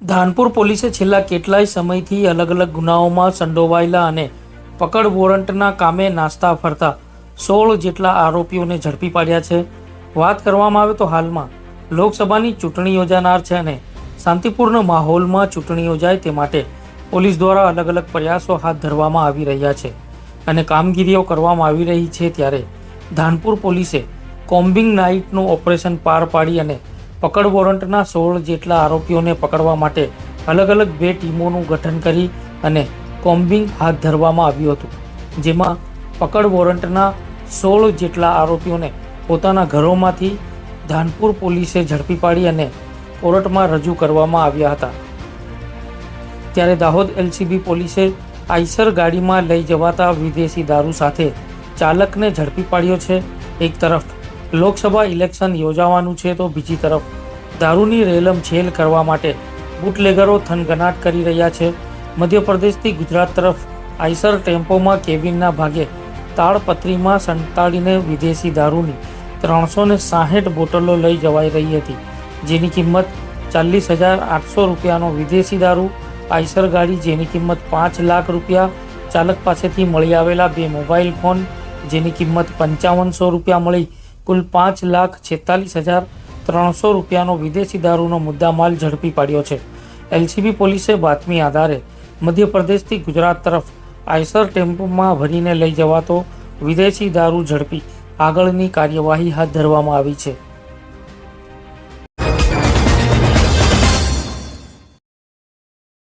ધાનપુર પોલીસે છેલ્લા કેટલાય સમયથી અલગ અલગ ગુનાઓમાં સંડોવાયેલા અને પકડ વોરંટના કામે નાસ્તા ફરતા સોળ જેટલા આરોપીઓને ઝડપી પાડ્યા છે. વાત કરવામાં આવે તો હાલમાં લોકસભાની ચૂંટણી યોજાનાર છે અને શાંતિપૂર્ણ માહોલમાં ચૂંટણી યોજાય તે માટે પોલીસ દ્વારા અલગ અલગ પ્રયાસો હાથ ધરવામાં આવી રહ્યા છે અને કામગીરીઓ કરવામાં આવી રહી છે ત્યારે ધાનપુર પોલીસે કોમ્બિંગ નાઇટનું ઓપરેશન પાર પાડી અને પકડ વોરંટના સોળ જેટલા આરોપીઓને પકડવા માટે અલગ અલગ બે ટીમોનું ગઠન કરી અને કોમ્બિંગ હાથ ધરવામાં આવ્યું હતું, જેમાં પકડ વોરંટના સોળ જેટલા આરોપીઓને પોતાના ઘરોમાંથી ધાનપુર પોલીસે ઝડપી પાડી અને કોર્ટમાં રજૂ કરવામાં આવ્યા હતા. ત્યારે દાહોદ એલસીબી પોલીસે આઈસર ગાડીમાં લઈ જવાતા વિદેશી દારૂ સાથે ચાલકને ઝડપી પાડ્યો છે. એક તરફ લોકસભા ઇલેક્શન યોજાવાનું છે તો બીજી તરફ દારૂની રેલમ છેલ કરવા માટે બુટલેગરો થનગનાટ કરી રહ્યા છે. મધ્યપ્રદેશથી ગુજરાત તરફ આઈસર ટેમ્પોમાં કેબિનના ભાગે તાળપત્રીમાં સંતાડીને વિદેશી દારૂની ત્રણસો ને સાહીઠ બોટલો લઈ જવાઈ રહી હતી, જેની કિંમત ચાલીસ હજાર આઠસો રૂપિયાનો વિદેશી દારૂ, આઈસર ગાડી જેની કિંમત પાંચ લાખ રૂપિયા ચાલક પાસેથી મળી આવેલા બે મોબાઈલ ફોન, જેની કિંમત પંચાવનસો રૂપિયા મળી કુલ પાંચ લાખ છેતાલીસ હજાર ત્રણસો રૂપિયાનો વિદેશી દારૂનો મુદ્દામાલ ઝડપી પાડ્યો છે. એલસીબી પોલીસે બાતમી આધારે મધ્યપ્રદેશથી ગુજરાત તરફ આયસર ટેમ્પોમાં ભરીને લઈ જવાતો વિદેશી દારૂ ઝડપી આગળની કાર્યવાહી હાથ ધરવામાં આવી છે.